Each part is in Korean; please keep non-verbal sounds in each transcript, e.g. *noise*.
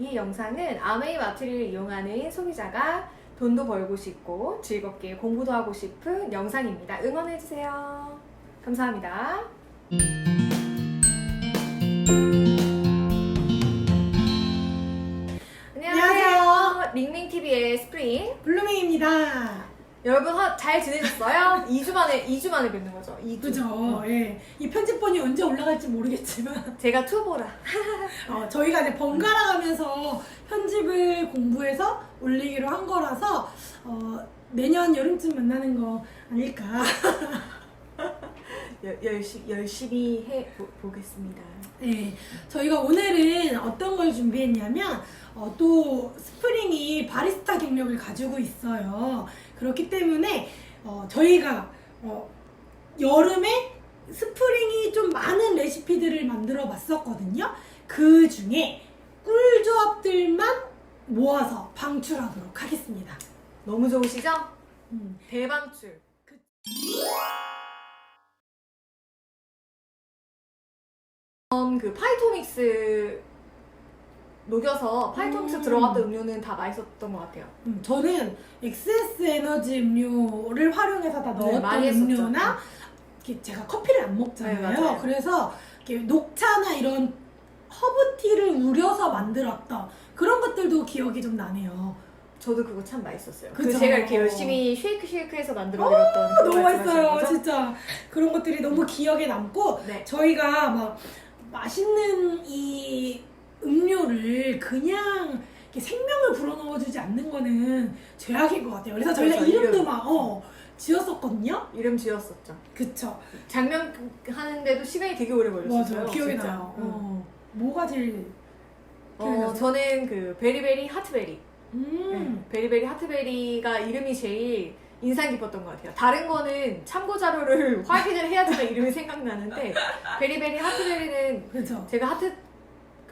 이 영상은 아메이 마트를 이용하는 소비자가 돈도 벌고 싶고 즐겁게 공부도 하고 싶은 영상입니다. 응원해주세요. 감사합니다. 안녕하세요. 링링TV의 스프링. 블루밍입니다. 여러분 허- 잘 지내셨어요? 2주 만에 2주 만에 뵙는 거죠. 2주. 그죠? 예. 이 편집본이 언제 올라갈지 모르겠지만, 제가 투보라. *laughs* 어, 저희가 이제 번갈아 가면서 편집을 공부해서 올리기로 한 거라서, 어, 내년 여름쯤 만나는 거 아닐까. 여- 열심, 열심히 해 보, 보겠습니다. 네. 저희가 오늘은 어떤 걸 준비했냐면, 어, 또 스프링이 바리스타 경력을 가지고 있어요. 그렇기 때문에, 어, 저희가, 어, 여름에 스프링이 좀 많은 레시피들을 만들어 봤었거든요. 그 중에 꿀조합들만 모아서 방출하도록 하겠습니다. 너무 좋으시죠? 음. 대방출. 음, 그 파이토믹스 녹여서 파이토믹스 음. 들어갔던 음료는 다 맛있었던 것 같아요. 음, 저는 XS 에너지 음료를 활용해서 다 네, 넣었던 많이 했었죠. 음료나 이렇게 제가 커피를 안 먹잖아요. 네, 맞아요. 그래서 이렇게 녹차나 이런 허브티를 우려서 만들었던 그런 것들도 기억이 좀 나네요. 저도 그거 참 맛있었어요. 그 그죠? 제가 이렇게 열심히 쉐이크 쉐이크해서 만들어드렸던 그거 너무 말씀하시는 맛있어요, 거죠? 진짜. 그런 것들이 너무 기억에 남고 네. 저희가 막 맛있는 이 음료를 그냥 이렇게 생명을 불어넣어주지 않는 거는 죄악인 것 같아요. 그래서 저희가 그렇죠, 이름도 이름. 막 어, 지었었거든요. 이름 지었었죠. 그쵸. 장면 하는데도 시간이 되게 오래 걸렸어요. 맞아, 기억이. 나요. 응. 어. 뭐가 제일 기억이 어, 나세요? 저는 그 베리베리 하트베리. 음. 네, 베리베리 하트베리가 이름이 제일 인상 깊었던 것 같아요. 다른 거는 참고 자료를 *laughs* 확인을 해야지만 이름이 생각나는데 베리베리 하트베리는 그죠. 제가 하트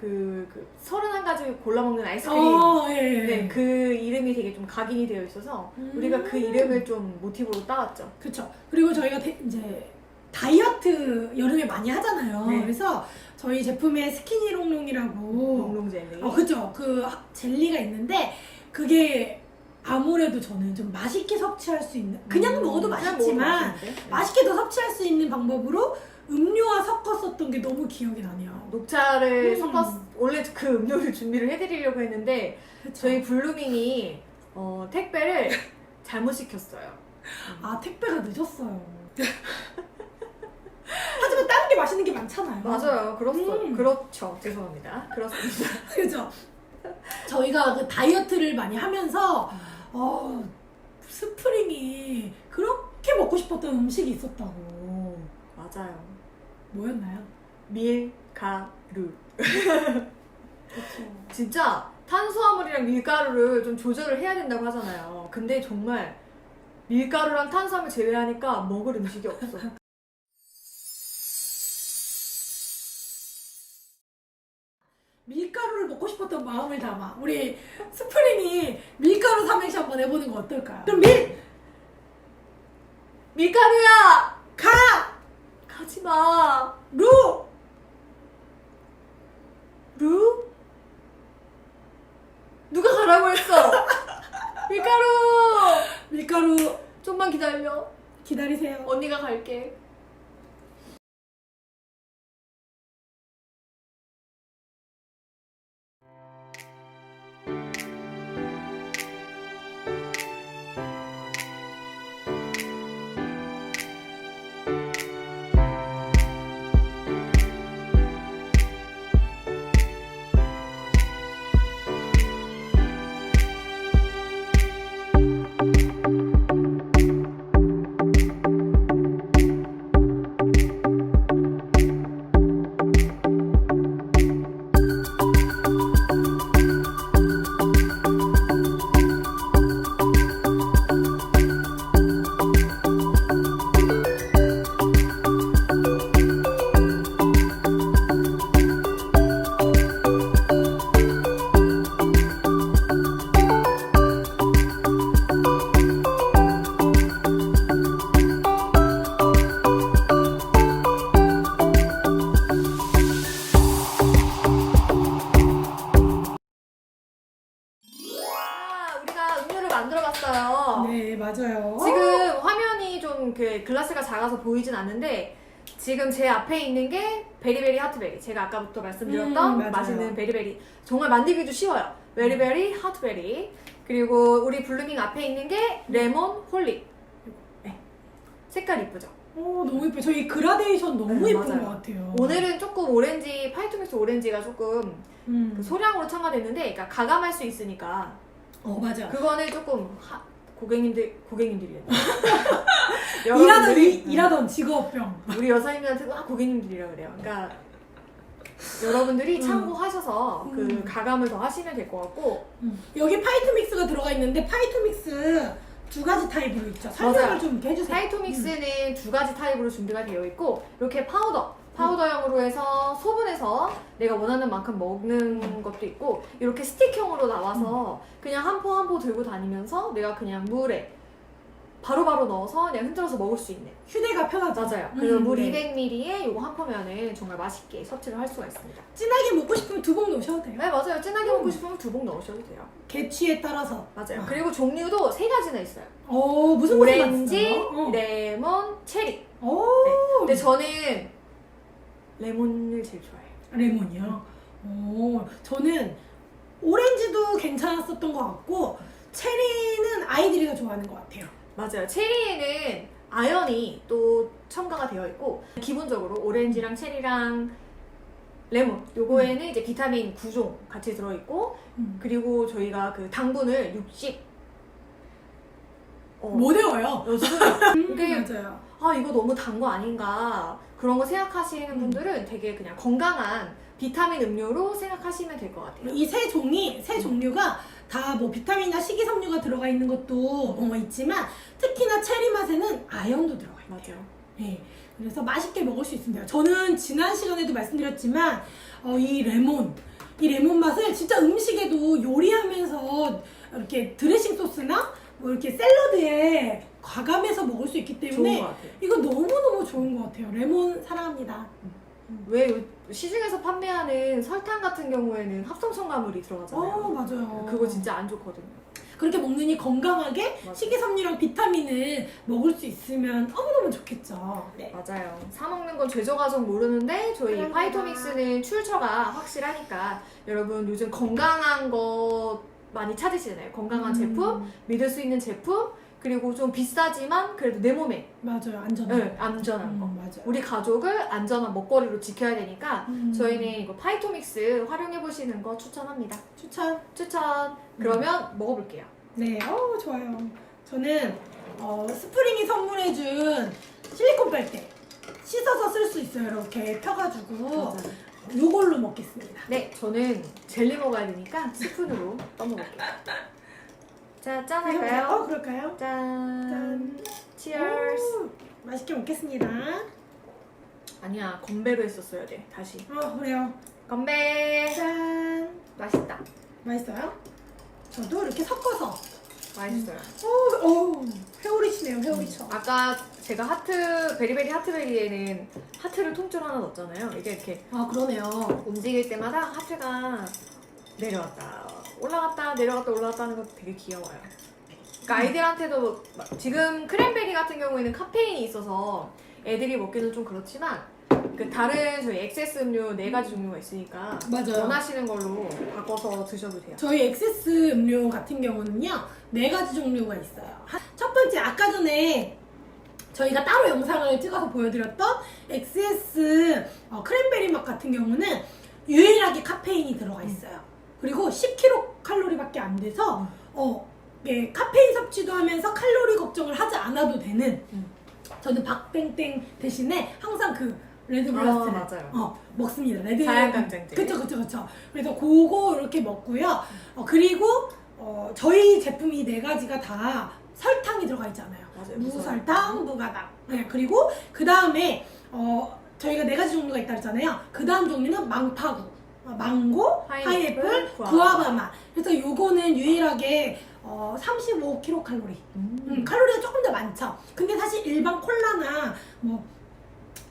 그, 그 31가지 골라 먹는 아이스크림 어, 예, 예. 네, 그 이름이 되게 좀 각인이 되어 있어서 음. 우리가 그 이름을 좀 모티브로 따왔죠. 그쵸. 그리고 저희가 데- 이제 다이어트 여름에 많이 하잖아요. 네. 그래서 저희 제품에 스키니 롱롱이라고 롱롱 젤리. 어, 그죠. 그 하- 젤리가 있는데 그게 아무래도 저는 좀 맛있게 섭취할 수 있는 그냥 음, 먹어도 맛있지만? 네. 맛있게도 섭취할 수 있는 방법으로 음료와 섞었었던 게 너무 기억이 나네요. 녹차를 음. 섞어서 원래 그 음료를 준비를 해드리려고 했는데 그쵸? 저희 블루밍이 어, 택배를 잘못 시켰어요. 아 택배가 늦었어요. *laughs* 하지만 다른 게 맛있는 게 많잖아요. 맞아요. 그렇소, 음. 그렇죠. 죄송합니다. 그렇습니다. *laughs* 그죠. 저희가 그 다이어트를 많이 하면서 어, 스프링이 그렇게 먹고 싶었던 음식이 있었다고. 맞아요. 뭐였나요? 밀가루. 진짜 탄수화물이랑 밀가루를 좀 조절을 해야 된다고 하잖아요. 근데 정말 밀가루랑 탄수화물 제외하니까 먹을 음식이 없어. *laughs* 밀가루를 먹고 싶었던 마음을 담아 우리 스프링이 밀가루 삼행시 한번 해보는 거 어떨까요? 그럼 밀! 밀가루야! 가! 가지 마. 루! 루? 누가 가라고 했어? *laughs* 밀가루! 밀가루 좀만 기다려. 기다리세요. 언니가 갈게. 지금 제 앞에 있는 게 베리베리 하트베리. 제가 아까부터 말씀드렸던 음. 맛있는 베리베리. 정말 만들기도 쉬워요. 베리베리 하트베리. 그리고 우리 블루밍 앞에 있는 게 레몬 홀릭. 네. 색깔 이쁘죠? 어, 너무 예뻐요. 저희 그라데이션 너무 네, 예쁜 맞아요. 것 같아요. 오늘은 조금 오렌지, 파이토믹스 오렌지가 조금 음. 그 소량으로 첨가됐는데, 그러니까 가감할 수 있으니까 어, 맞아. 그거는 조금 하- 고객님들 고객님들이래. *laughs* 일하던, 일- 일하던 직업병. 우리 여사님들한테 막 고객님들이라 그래요. 그러니까 여러분들이 음. 참고하셔서 그 음. 가감을 더 하시면 될 것 같고 여기 파이토믹스가 들어가 있는데 파이토믹스 두 가지 타입으로 있죠. 설명을 맞아요. 좀 이렇게 해주세요. 파이토믹스는 두 가지 타입으로 준비가 되어 있고 이렇게 파우더 파우더형으로 해서 소분해서 내가 원하는 만큼 먹는 것도 있고 이렇게 스틱형으로 나와서 그냥 한 포 한 포 들고 다니면서 내가 그냥 물에 바로바로 넣어서 그냥 흔들어서 먹을 수 있는 휴대가 편하죠. 맞아요. 그리고 음, 물 네. 200ml에 이거 한 포면은 정말 맛있게 섭취를 할 수가 있습니다. 진하게 먹고 싶으면 두 봉 넣으셔도 돼요. 네 맞아요. 진하게 음. 먹고 싶으면 두 봉 넣으셔도 돼요. 개취에 따라서. 맞아요. 아. 그리고 종류도 세 가지나 있어요. 어, 무슨 무슨 오렌지, 네. 맛있어요? 어. 레몬, 체리. 오, 근데 저는 레몬을 제일 좋아해요. 레몬이요. 오, 저는 오렌지도 괜찮았었던 것 같고 체리는 아이들이 더 좋아하는 것 같아요. 맞아요. 체리에는 아연이 또 첨가가 되어 있고 기본적으로 오렌지랑 체리랑 레몬 요거에는 이제 비타민 9종 같이 들어 있고 음. 그리고 저희가 그 당분을 60 어, 못 외워요. 요즘 *laughs* 음, 이게 맞아요. 아 이거 너무 단 거 아닌가 그런 거 생각하시는 음. 분들은 되게 그냥 건강한 비타민 음료로 생각하시면 될 것 같아요. 이 세 종이 세 종류가 다 뭐 비타민이나 식이섬유가 들어가 있는 것도 어, 있지만 특히나 체리 맛에는 아연도 들어가 있어요. 맞아요. 네. 그래서 맛있게 먹을 수 있습니다. 저는 지난 시간에도 말씀드렸지만 어, 이 레몬 이 레몬 맛을 진짜 음식에도 요리하면서 이렇게 드레싱 소스나 뭐 이렇게 샐러드에 과감해서 먹을 수 있기 좋은 때문에 것 같아요. 이거 너무너무 좋은 것 같아요. 레몬 사랑합니다. 왜 요- 시중에서 판매하는 설탕 같은 경우에는 합성 첨가물이 들어가잖아요. 어, 맞아요. 그거 진짜 안 좋거든요. 그렇게 먹느니 건강하게 맞아요. 식이섬유랑 비타민을 먹을 수 있으면 너무너무 좋겠죠. 네. 맞아요. 사 먹는 건 죄져가서 모르는데 저희 그러니까. 파이토믹스는 출처가 확실하니까 여러분 요즘 건강한 거 많이 찾으시잖아요. 건강한 제품, 믿을 수 있는 제품, 그리고 좀 비싸지만 그래도 내 몸에 맞아요. 안전한. 네, 안전한 거. 음, 맞아요. 우리 가족을 안전한 먹거리로 지켜야 되니까 음. 저희는 이거 파이토믹스 활용해 보시는 거 추천합니다. 추천. 추천. 그러면 먹어볼게요. 네, 어 좋아요. 저는 어, 스프링이 선물해준 실리콘 빨대 씻어서 쓸 수 있어요. 이렇게 펴가지고 요 걸로 먹겠습니다. 네, 저는 젤리 먹어야 되니까 스푼으로 떠먹을게요. 자, 짠 어, 할까요? 그럴까요? 짠. 짠. 치얼스. 오, 맛있게 먹겠습니다. 아니야, 건배로 했었어야 돼. 다시. 어, 그래요. 건배. 짠. 맛있다. 맛있어요? 저도 이렇게 섞어서. 맛있어요. 오, 오, 회오리치네요, 회오리쳐. 아까 제가 하트 베리베리 하트베리에는 하트를 통째로 하나 넣었잖아요. 이게 이렇게 아, 그러네요. 움직일 때마다 하트가 내려왔다 올라갔다 내려갔다 올라갔다 하는 것도 되게 귀여워요. 그러니까 아이들한테도 막- 지금 크랜베리 같은 경우에는 카페인이 있어서 애들이 먹기는 좀 그렇지만 그 다른 저희 엑세스 음료 네 가지 종류가 있으니까 맞아요. 원하시는 걸로 바꿔서 드셔도 돼요. 저희 엑세스 음료 같은 경우는요 네 가지 종류가 있어요. 하- 첫 번째 아까 전에 저희가 따로 영상을 찍어서 보여드렸던 엑세스 어, 크랜베리 맛 같은 경우는 유일하게 카페인이 들어가 있어요. 그리고 10kcal밖에 안 돼서 어, 예, 카페인 섭취도 하면서 칼로리 걱정을 하지 않아도 되는 음. 저는 박땡땡 대신에 항상 그 아, 레드블라스를 맞아요. 어, 먹습니다. 레드 자양강장제. 그쵸 그쵸 그쵸. 그래서 그거 이렇게 먹고요. 어, 그리고 어, 저희 제품이 네 가지가 다 설탕이 들어가 있잖아요. 맞아요. 무설탕, 무가당. 네, 그리고 그 다음에 어, 저희가 네 가지 종류가 있다 그랬잖아요. 그 다음 종류는 망파구, 어, 망고, 파인애플, 파인애플, 구아바. 구아바맛. 그래서 요거는 유일하게 어, 35kcal. 음. 음, 칼로리가 조금 더 많죠. 근데 사실 일반 콜라나 뭐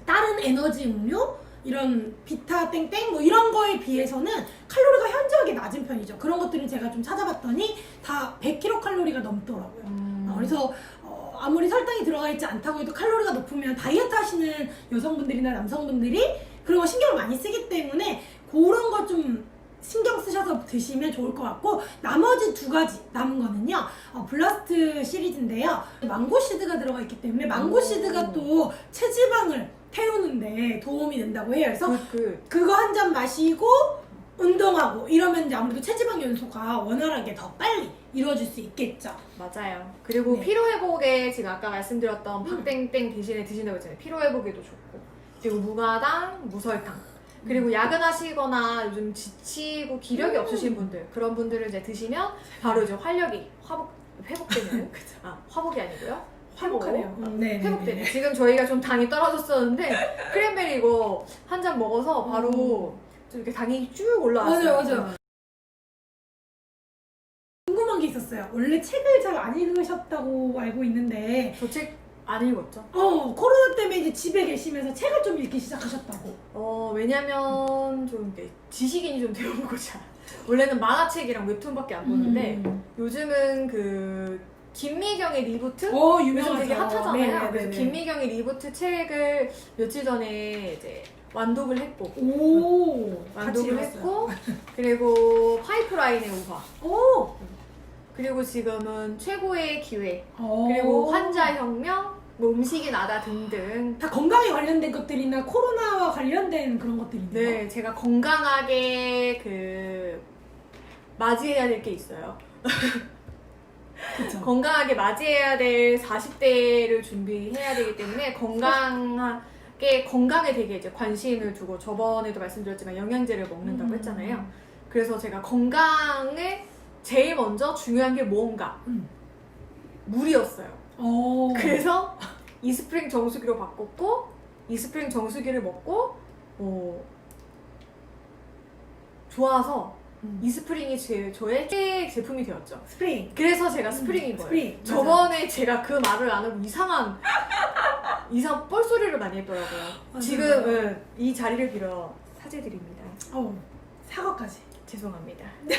다른 에너지 음료 이런 비타 땡땡 뭐 이런 거에 비해서는 칼로리가 현저하게 낮은 편이죠. 그런 것들은 제가 좀 찾아봤더니 다 100kcal가 넘더라고요. 음. 어, 그래서 아무리 설탕이 들어가 있지 않다고 해도 칼로리가 높으면 다이어트 하시는 여성분들이나 남성분들이 그런 거 신경을 많이 쓰기 때문에 그런 거 좀 신경 쓰셔서 드시면 좋을 것 같고 나머지 두 가지 남은 거는요 어, 블라스트 시리즈인데요 망고 시드가 들어가 있기 때문에 망고 오. 시드가 또 체지방을 태우는데 도움이 된다고 해요 그래서 그, 그 그거 한 잔 마시고 운동하고 이러면 이제 아무래도 체지방 연소가 원활하게 더 빨리 이루어질 수 있겠죠. 맞아요. 그리고 네. 피로 회복에 지금 아까 말씀드렸던 음. 팍땡땡 대신에 드신다고 했잖아요. 피로 회복에도 좋고 그리고 무가당, 무설탕. 음. 그리고 야근하시거나 요즘 지치고 기력이 음. 없으신 분들 그런 분들을 이제 드시면 바로 이제 활력이 화복 회복되는 *laughs* 아 화복이 아니고요 회복하네요. 회복. 음, 네, 네, 회복되네. 네. 지금 저희가 좀 당이 떨어졌었는데 *laughs* 크랜베리 이거 한 잔 먹어서 바로 좀 이렇게 당이 쭉 올라왔어요. 맞아요, 맞아요. 궁금한 게 있었어요. 원래 책을 잘 안 읽으셨다고 알고 있는데, 저책 안 읽었죠? 어 코로나 때문에 이제 집에 계시면서 책을 좀 읽기 시작하셨다고. 어 왜냐면 좀 이렇게 지식인이 좀 되어보고자 원래는 만화책이랑 웹툰밖에 안 보는데 음. 요즘은 그 김미경의 리부트 어 요즘 유명하죠. 되게 핫하잖아요. 네, 네, 그래서 네, 네. 김미경의 리부트 책을 며칠 전에 이제 완독을 했고 오 같이 완독을 읽었어요. 했고 *laughs* 그리고 파이프라인의 우화 오. 그리고 지금은 최고의 기회 오. 그리고 환자 혁명 뭐 음식이 나다 등등 다 건강에 관련된 것들이나 코로나와 관련된 그런 것들인데요. 네 제가 건강하게 그 맞이해야 될 게 있어요. *laughs* 건강하게 맞이해야 될 40대를 준비해야 되기 때문에 건강하게 건강에 되게 이제 관심을 두고 저번에도 말씀드렸지만 영양제를 먹는다고 음. 했잖아요. 그래서 제가 건강에 제일 먼저 중요한 게 뭔가 음. 물이었어요. 오. 그래서 이스프링 정수기로 바꿨고 이스프링 정수기를 먹고 어, 좋아서 음. 이 스프링이 제, 저의 최애 제품이 되었죠. 스프링. 그래서 제가 스프링인 음, 거예요. 스프링, 맞아. 저번에 제가 그 말을 안 하고 이상한 *laughs* 이상 뻘소리를 많이 했더라고요. 맞아요. 지금 은이 자리를 빌어 사죄드립니다. 어. 사과까지. 죄송합니다. *laughs*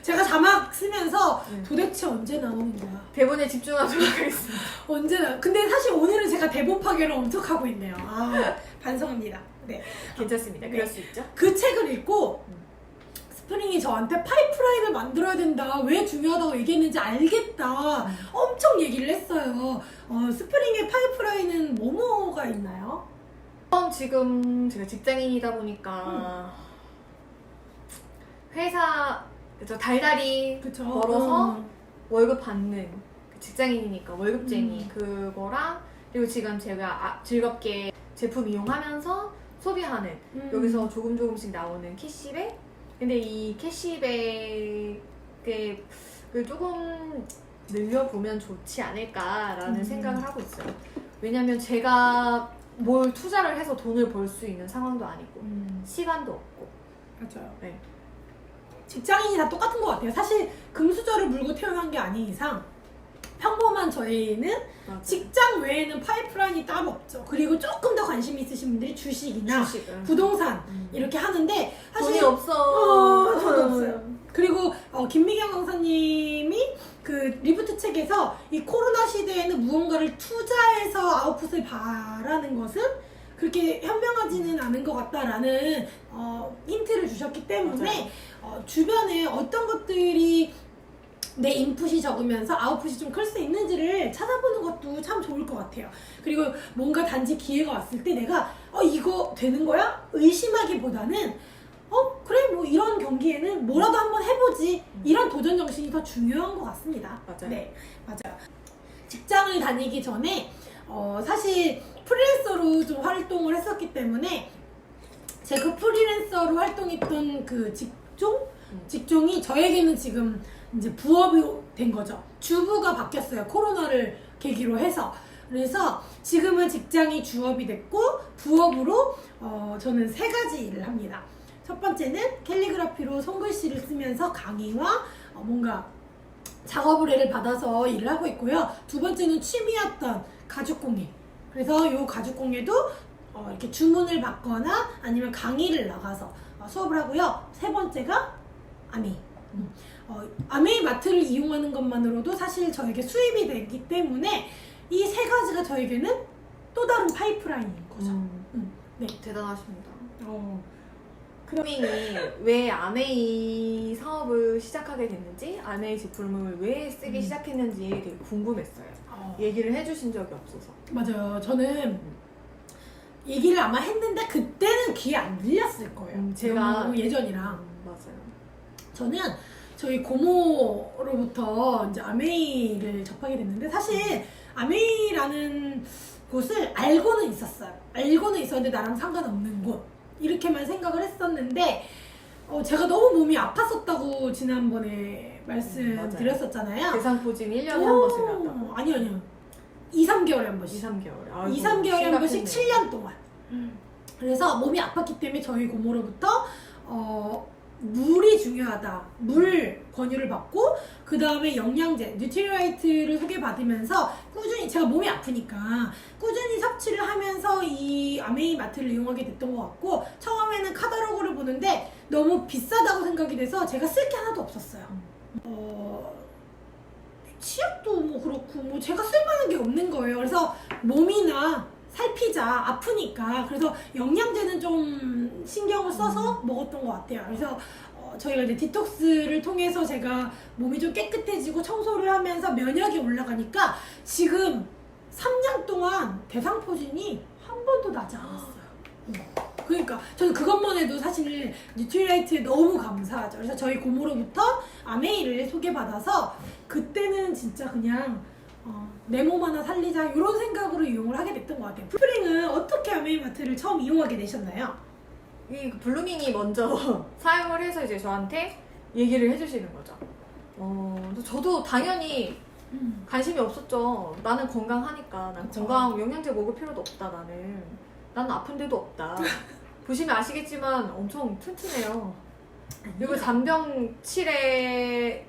제가 자막 쓰면서 네. 도대체 언제 나오는 거야? 대본에 집중하도록 하겠습니다. *laughs* 언제 나? 근데 사실 오늘은 제가 대본 파괴를 엄청 하고 있네요. 아, 반성합니다. 네. 괜찮습니다. 네. 그럴 수 있죠. 그 책을 읽고 음. 스프링이 저한테 파이프라인을 만들어야 된다. 왜 중요하다고 얘기했는지 알겠다. 음. 엄청 얘기를 했어요. 어, 스프링의 파이프라인은 뭐뭐가 있나요? 그럼 지금 제가 직장인이다 보니까 회사 그죠 달달이 그쵸. 벌어서 음. 월급 받는 그 직장인이니까 월급쟁이 음. 그거랑 그리고 지금 제가 아- 즐겁게 제품 이용하면서 소비하는 음. 여기서 조금 조금씩 나오는 캐시백 근데 이 캐시백을 조금 늘려보면 좋지 않을까라는 음. 생각을 하고 있어요 왜냐면 제가 뭘 투자를 해서 돈을 벌 수 있는 상황도 아니고 음. 시간도 없고 맞아요. 네. 직장인이 다 똑같은 것 같아요. 사실 금수저를 물고 태어난 게 아닌 이상 저희는 직장 외에는 파이프라인이 따로 없죠. 그리고 조금 더 관심 있으신 분들이 주식이나 주식은 부동산 음. 이렇게 하는데 사실 돈이 없어 어, 저도 없어요. 그리고 어, 김미경 강사님이 그 리부트 책에서 이 코로나 시대에는 무언가를 투자해서 아웃풋을 바라는 것은 그렇게 현명하지는 않은 것 같다라는 어, 힌트를 주셨기 때문에 맞아요. 어, 주변에 어떤 것들이 내 인풋이 적으면서 아웃풋이 좀 클 수 있는지를 찾아보는 것도 참 좋을 것 같아요. 그리고 뭔가 단지 기회가 왔을 때 내가 어 이거 되는 거야? 의심하기보다는 어 그래 뭐 이런 경기에는 뭐라도 한번 해보지 이런 도전 정신이 더 중요한 것 같습니다. 맞아요. 네 맞아요. 직장을 다니기 전에 어 사실 프리랜서로 좀 활동을 했었기 때문에 제가 그 프리랜서로 활동했던 그 직종 음. 직종이 저에게는 지금 이제 부업이 된 거죠. 주부가 바뀌었어요. 코로나를 계기로 해서. 그래서 지금은 직장이 주업이 됐고 부업으로 어, 저는 세 가지 일을 합니다. 첫 번째는 캘리그라피로 손글씨를 쓰면서 강의와 어, 뭔가 작업 의뢰를 받아서 일을 하고 있고요. 두 번째는 취미였던 가죽 공예. 그래서 이 가죽 공예도 어, 이렇게 주문을 받거나 아니면 강의를 나가서 어, 수업을 하고요. 세 번째가 아미. 음. 어, 아메이 마트를 이용하는 것만으로도 사실 저에게 수입이 되기 때문에 이 세 가지가 저에게는 또 다른 파이프라인인 거죠. 음, 음, 네. 대단하십니다. 어, 그러민이 왜 아메이 사업을 시작하게 됐는지, 아메이 제품을 왜 쓰기 음. 시작했는지 되게 궁금했어요. 어, 얘기를 해주신 적이 없어서. 맞아요. 저는 얘기를 아마 했는데 그때는 귀에 안 들렸을 거예요. 음, 제가- 너무 예전이랑. 음, 맞아요. 저는 저희 고모로부터 이제 아메이를 접하게 됐는데 사실 아메이라는 곳을 알고는 있었어요. 알고는 있었는데 나랑 상관없는 곳 이렇게만 생각을 했었는데 어, 제가 너무 몸이 아팠었다고 지난번에 말씀드렸었잖아요. 대상포진 1년에 한 번씩 갔다. 어, 아니요 아니요. 2, 3개월에 한 2, 번씩. 3개월. 2, 3개월에 한 번씩 7년 동안. 음. 그래서 몸이 아팠기 때문에 저희 고모로부터 어, 물이 중요하다. 물 권유를 받고 그 다음에 영양제, 뉴트리라이트를 소개받으면서 꾸준히 제가 몸이 아프니까 꾸준히 섭취를 하면서 이 아메이 마트를 이용하게 됐던 것 같고 처음에는 카탈로그를 보는데 너무 비싸다고 생각이 돼서 제가 쓸 게 하나도 없었어요. 어, 치약도 뭐 그렇고 뭐 제가 쓸만한 게 없는 거예요. 그래서 몸이나 살피자 아프니까 그래서 영양제는 좀 신경을 써서 먹었던 것 같아요. 그래서 어, 저희가 이제 디톡스를 통해서 제가 몸이 좀 깨끗해지고 청소를 하면서 면역이 올라가니까 지금 3년 동안 대상포진이 한 번도 나지 않았어요. 어. 그러니까 저는 그것만 해도 사실 뉴트리라이트에 너무 감사하죠. 그래서 저희 고모로부터 아메이를 소개받아서 그때는 진짜 그냥 어, 내몸 하나 살리자 이런 생각으로 이용을 하게 됐던 것 같아요. 풀프링은 어떻게 아메이마트를 처음 이용하게 되셨나요? 이 블루밍이 먼저 *laughs* 사용을 해서 이제 저한테 얘기를 해주시는 거죠. 어, 저도 당연히 관심이 없었죠. 나는 건강하니까. 난 그쵸. 건강 영양제 먹을 필요도 없다. 나는. 나는 아픈 데도 없다. *laughs* 보시면 아시겠지만 엄청 튼튼해요. 그리고 잔병 치레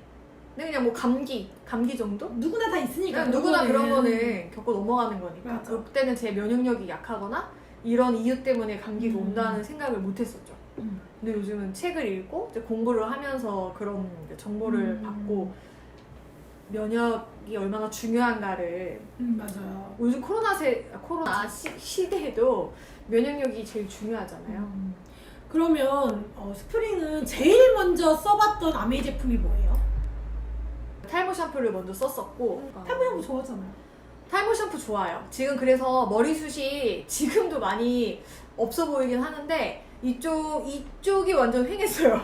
는 그냥 뭐 감기, 감기 정도? 누구나 다 있으니까 그냥 누구나 그런 거는. 거는 겪고 넘어가는 거니까. 맞아. 그때는 제 면역력이 약하거나 이런 이유 때문에 감기가 음. 온다는 생각을 못 했었죠. 음. 근데 요즘은 책을 읽고 이제 공부를 하면서 그런 이제 정보를 음. 받고 면역이 얼마나 중요한가를 음, 맞아요. 요즘 코로나 세 코로나 시, 시대에도 면역력이 제일 중요하잖아요. 음. 그러면 어, 스프링은 제일 먼저 써봤던 아메이 제품이 뭐예요? 탈모 샴푸를 먼저 썼었고 탈모 샴푸 좋아하잖아요. 탈모 샴푸 좋아요. 지금 그래서 머리숱이 지금도 많이 없어 보이긴 하는데 이쪽 이쪽이 완전 횡했어요.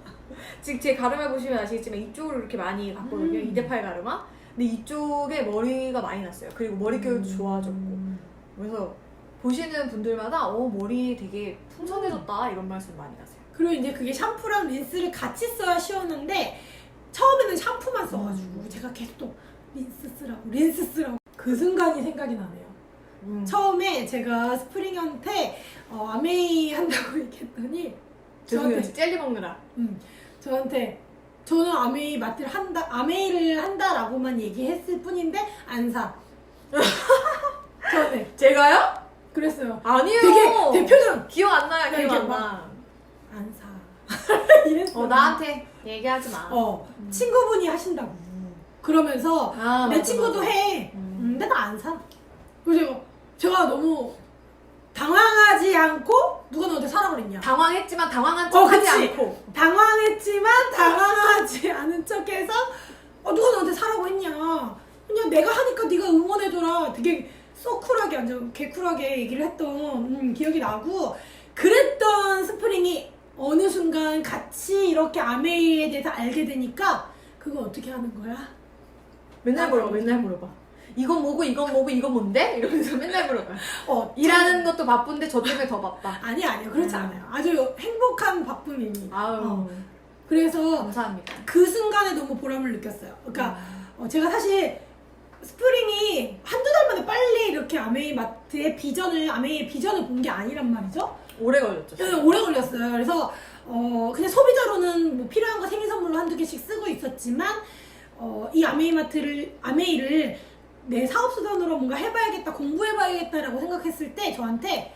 *laughs* 지금 제 가르마 보시면 아시겠지만 이쪽으로 이렇게 많이 갔거든요. 음. 이대팔 가르마. 근데 이쪽에 머리가 많이 났어요. 그리고 머릿결도 음. 좋아졌고. 그래서 보시는 분들마다 어 머리 되게 풍성해졌다 이런 말씀 많이 하세요. 그리고 이제 그게 샴푸랑 린스를 같이 써야 쉬웠는데 처음에는 샴푸만 써가지고 음. 제가 계속 또 린스 쓰라고 린스 쓰라고 그 순간이 생각이 나네요. 음. 처음에 제가 스프링한테 어, 아메이 한다고 *laughs* 얘기했더니 죄송해요. 저한테 젤리 먹느라. 음, 저한테 저는 아메이 마트를 한다 아메이를 한다라고만 얘기했을 뿐인데 안 사. *laughs* 저한테 제가요? 그랬어요. 아니에요. 되게 대표는 기억 안 나요. 기억 이렇게 안 막- 나. 안 사. *laughs* 이랬어. 어 나한테 얘기하지 마. 어 음. 친구분이 하신다고. 그러면서 아, 내 맞아, 친구도 맞아. 해. 음. 음, 근데 나 안 사. 그래서 제가 너무 당황하지 않고 누가 너한테 사라 그랬냐. 당황했지만 당황한 어, 척하지 그치. 않고. 당황했지만 당황하지 않은 척해서 어, 누가 너한테 사라고 했냐. 그냥 내가 하니까 네가 응원해줘라. 되게 쏘 쿨하게 완전 개쿨하게 얘기를 했던 음, 기억이 나고 그랬던 스프링이 어느 순간 같이 이렇게 아메이에 대해서 알게 되니까 그거 어떻게 하는 거야? 맨날 아, 물어봐. 맨날 물어봐. 이건 뭐고 이건 뭐고 이건 뭔데? 이러면서 맨날 물어봐. 어, 일하는 것도 바쁜데 저 때문에 더 바빠. 아니 아니요 그렇지 음. 않아요. 아주 행복한 바쁨입니다. 아유 어. 그래서 감사합니다. 그 순간에 너무 보람을 느꼈어요. 그러니까 어, 제가 사실 스프링이 한두 달 만에 빨리 이렇게 아메이 마트의 비전을 아메이의 비전을 본 게 아니란 말이죠. 오래 걸렸죠. 저는 오래 걸렸어요. 그래서 어, 그냥 소비자로는 뭐 필요한 거 생일 선물로 한두 개씩 쓰고 있었지만 어, 이 아메이 마트를 아메이를 내 사업 수단으로 뭔가 해봐야겠다 공부해봐야겠다라고 생각했을 때 저한테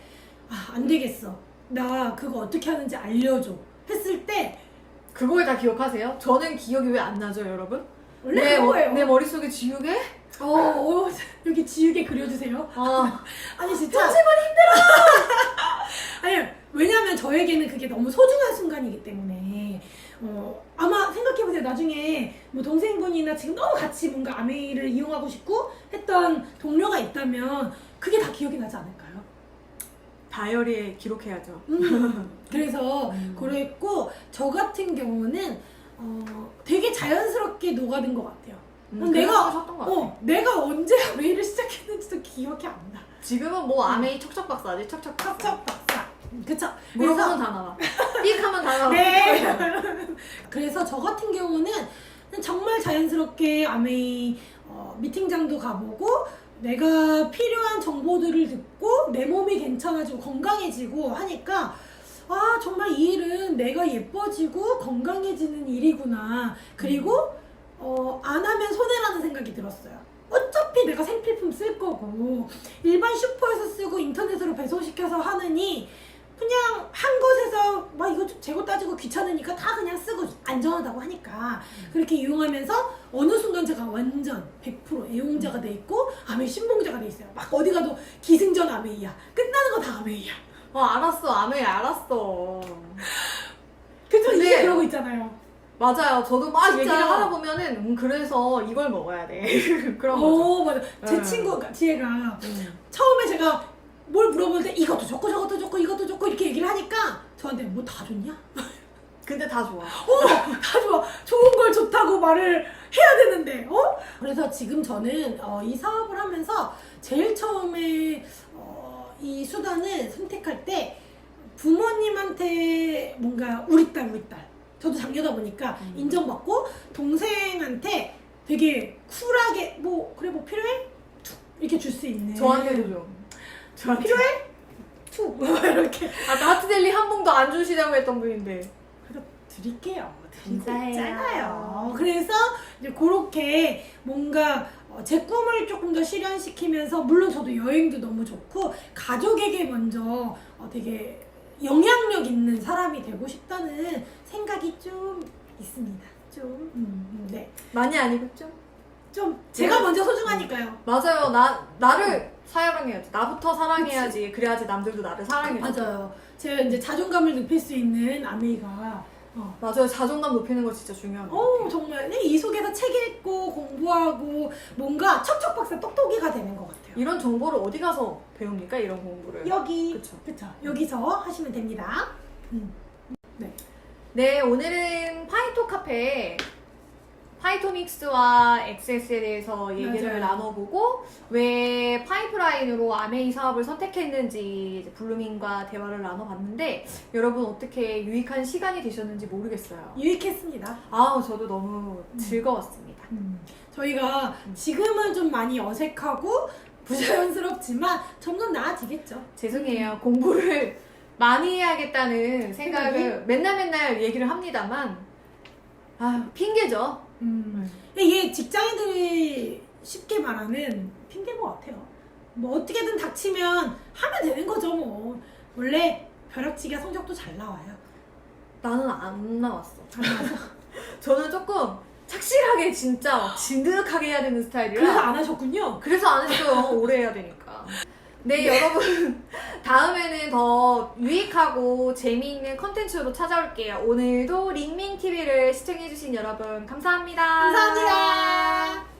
아, 안 되겠어. 나 그거 어떻게 하는지 알려줘. 했을 때 그걸 다 기억하세요? 저는 기억이 왜 안 나죠, 여러분? 원래 내, 머- 그거예요. 내 머릿속에 지우개? 어, 어, 여기 지우개 그려주세요. 아, *laughs* 아니 진짜 편집은 힘들어. *laughs* 아니 왜냐면 저에게는 그게 너무 소중한 순간이기 때문에 어 아마 생각해보세요 나중에 뭐 동생분이나 지금 너무 같이 뭔가 아메이를 이용하고 싶고 했던 동료가 있다면 그게 다 기억이 나지 않을까요? 다이어리에 기록해야죠. 음, *laughs* 그래서 음. 그랬고 저 같은 경우는 어 되게 자연스럽게 녹아든 것 같아요. 음, 내가- 하셨던 같아. 어 내가 언제 *laughs* 아메이를 시작했는지도 기억이 안 나. 지금은 뭐 아메이 척척 박사지 척척 박사. 척척 박사. 그쵸? 물어보면 다 나와. 삑 하면 다 나와. 네. *laughs* 그래서 저 같은 경우는 정말 자연스럽게 아메이 어, 미팅장도 가보고 내가 필요한 정보들을 듣고 내 몸이 괜찮아지고 건강해지고 하니까 아 정말 이 일은 내가 예뻐지고 건강해지는 일이구나 그리고 어, 안 하면 손해라는 생각이 들었어요. 어차피 내가 생필품 쓸 거고 일반 슈퍼에서 쓰고 인터넷으로 배송시켜서 하느니 그냥 한 곳에서 막 이거 재고 따지고 귀찮으니까 다 그냥 쓰고 안전하다고 하니까 그렇게 이용하면서 어느 순간 제가 완전 100% 애용자가 돼 있고 아메이 신봉자가 돼 있어요. 막 어디 가도 기승전 아메이야. 끝나는 거 다 아메이야. 어 알았어 아메이 알았어. 그죠? 근데- 이게 그러고 있잖아요. 맞아요. 저도 막 진짜. 얘기를 하다 보면은 음, 그래서 이걸 먹어야 돼. *laughs* 그런 거죠. 오 맞아. 제 네. 친구가 지혜가 음. 처음에 제가 뭘 물어볼 때 이것도 좋고 저것도 좋고 이것도 좋고 이렇게 얘기를 하니까 저한테 뭐 다 좋냐? *laughs* 근데 다 좋아. 어, 다 좋아. 좋은 걸 좋다고 말을 해야 되는데, 어? 그래서 지금 저는 어, 이 사업을 하면서 제일 처음에 어, 이 수단을 선택할 때 부모님한테 뭔가 우리 딸, 우리 딸. 저도 장녀다 보니까 음. 인정받고 동생한테 되게 쿨하게 뭐 그래 뭐 필요해? 툭 이렇게 줄 수 있는 저한테도 좀. 저한테. 필요해? 툭 *laughs* 이렇게 아까 하트델리 한 봉도 안 주시려고 했던 분인데. 드릴게요. 드리고 감사해요. 있잖아요. 그래서 이제 그렇게 뭔가 어, 제 꿈을 조금 더 실현시키면서 물론 저도 여행도 너무 좋고 가족에게 먼저 어, 되게 영향력 있는 사람이 되고 싶다는 생각이 좀 있습니다. 좀, 음, 음, 네. 많이 아니고 좀. 좀 제가 먼저 소중하니까요. 맞아요. 나 나를 사랑해야지. 나부터 사랑해야지. 그래야지 남들도 나를 사랑해. 맞아요. 제가 이제 자존감을 높일 수 있는 아메이가 어, 맞아요. 자존감 높이는 거 진짜 중요한 거. 어 정말 네, 이 속에서 책 읽고 공부하고 뭔가 척척박사 똑똑이가 되는 것 같아요. 이런 정보를 어디 가서 배웁니까? 이런 공부를. 여기 그쵸. 그쵸 여기서 하시면 됩니다. 음. 네, 오늘은 파이토 카페 파이토믹스와 XS에 대해서 얘기를 맞아요. 나눠보고 왜 파이프라인으로 아메이 사업을 선택했는지 이제 블루밍과 대화를 나눠봤는데 여러분 어떻게 유익한 시간이 되셨는지 모르겠어요. 유익했습니다. 아우 저도 너무 음. 즐거웠습니다. 저희가 지금은 좀 많이 어색하고 부자연스럽지만 점점 나아지겠죠. 죄송해요. 공부를 많이 해야겠다는 생각을 생각이? 맨날 맨날 얘기를 합니다만 아 핑계죠. 음. 이게 직장인들이 쉽게 말하는 핑계인 것 같아요. 뭐 어떻게든 닥치면 하면 되는 거죠 뭐. 원래 벼락치기가 성적도 잘 나와요. 나는 안 나왔어. *laughs* 저는 조금 착실하게 진짜 진득하게 해야 되는 스타일이라 그래서 안 하셨군요. 그래서 안 했어요. 오래 해야 되니까. 네, *laughs* 여러분 다음에는 더 유익하고 재미있는 컨텐츠로 찾아올게요. 오늘도 링밍TV를 시청해주신 여러분 감사합니다. 감사합니다.